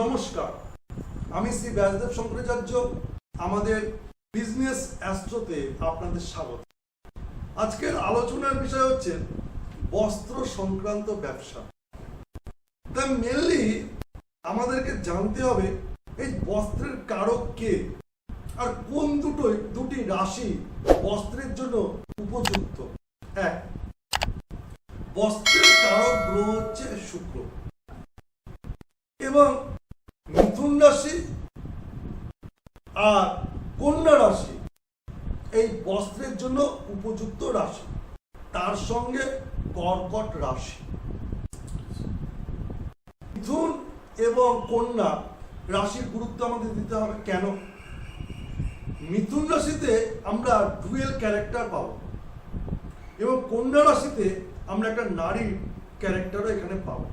নমস্কার। আমি শ্রী ব্যাসদেব শঙ্করাচার্য, আমাদের বিজনেস অ্যাস্ট্রোতে আপনাদের স্বাগত। আজকের আলোচনার বিষয় হচ্ছে বস্ত্র সংক্রান্ত ব্যবসা। তাই মেনলি আমাদেরকে জানতে হবে এই বস্ত্রের কারক কে আর কোন দুটোই, দুটি রাশি বস্ত্রের জন্য উপযুক্ত? এক, বস্ত্রের কারক গ্রহ হচ্ছে শুক্র। এবং মিথুন রাশি আর কন্যা রাশি, এই বস্ত্রের জন্য উপযুক্ত রাশি। তার সঙ্গে কর্কট রাশি। মিথুন এবং কন্যা রাশির গুরুত্ব আমাদের দিতে হবে কেন? মিথুন রাশিতে আমরা ডুয়েল ক্যারেক্টার পাবো এবং কন্যা রাশিতে আমরা একটা নারীর ক্যারেক্টারও এখানে পাবো।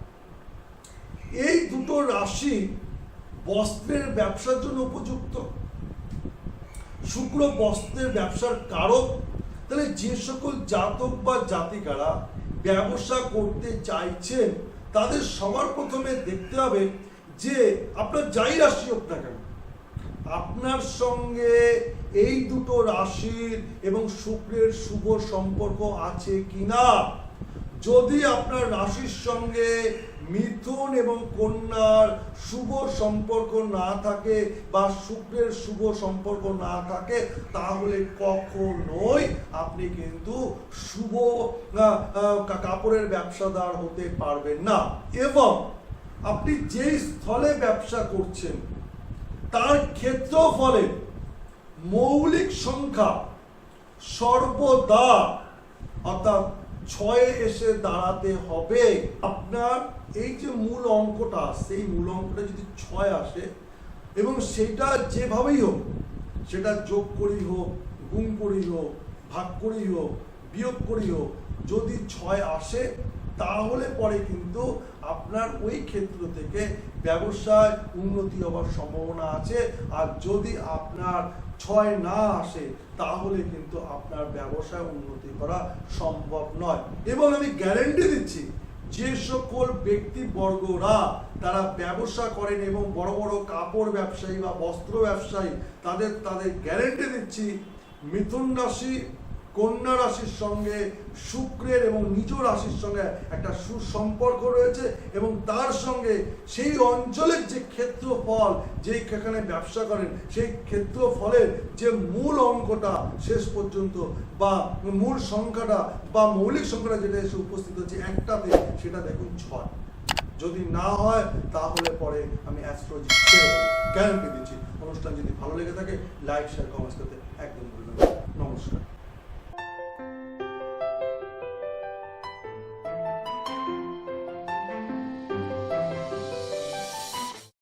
এই দুটো রাশি বস্ত্রের ব্যবসার জন্য উপযুক্ত। শুক্র বস্ত্রের ব্যবসার কারক, তাহলে যে সকল জাতক বা জাতিকারা ব্যবসা করতে চাইছেন, তাদের সবার প্রথমে দেখতে হবে যে আপনার যাই রাশি হোক না কেন, আপনার সঙ্গে এই দুটো রাশির এবং শুক্রের শুভ সম্পর্ক আছে কিনা? যদি আপনার রাশির সঙ্গে মিথুন এবং কন্যার শুভ সম্পর্ক না থাকে বা শুক্রের শুভ সম্পর্ক না থাকে, তাহলে কখনোই আপনি কিন্তু শুভ কাপড়ের ব্যবসাদার হতে পারবেন না। এবং আপনি যেই স্থলে ব্যবসা করছেন, তার ক্ষেত্র ফলে মৌলিক সংখ্যা সর্বদা অর্থাৎ ছয়ে এসে দাঁড়াতে হবে। আপনার এই যে মূল অঙ্কটা, সেই মূল অঙ্কটা যদি ছয় আসে, এবং সেটা যেভাবেই হোক, সেটা যোগ করেই হোক, গুণ করেই হোক, ভাগ করেই হোক, বিয়োগ করেই হোক, যদি ছয় আসে তাহলে পরে কিন্তু আপনার ওই ক্ষেত্র থেকে ব্যবসায় উন্নতি হওয়ার সম্ভাবনা আছে। আর যদি আপনার ছয় না আসে, তাহলে কিন্তু আপনার ব্যবসায় উন্নতি করা সম্ভব নয়। এবং আমি গ্যারেন্টি দিচ্ছি, যে সকল ব্যক্তিবর্গরা তারা ব্যবসা করেন এবং বড় বড় কাপড় ব্যবসায়ী বা বস্ত্র ব্যবসায়ী, তাদের তাদের গ্যারেন্টি দিচ্ছি, মিথুন রাশি কন্যা রাশির সঙ্গে শুক্রের এবং নিজ রাশির সঙ্গে একটা সুসম্পর্ক রয়েছে এবং তার সঙ্গে সেই অঞ্চলের যে ক্ষেত্রফল, যেই এখানে ব্যবসা করেন, সেই ক্ষেত্রফলের যে মূল অঙ্কটা শেষ পর্যন্ত বা মূল সংখ্যাটা বা মৌলিক সংখ্যাটা যেটা এসে উপস্থিত হচ্ছে একটাতে, সেটা দেখুন ছয়। যদি না হয়, তাহলে পরে আমি অ্যাস্ট্রোলজি গ্যারান্টি দিচ্ছি। অনুষ্ঠান যদি ভালো লেগে থাকে লাইক শেয়ার কমেন্টস করতে একদম ভুলবেন নমস্কার।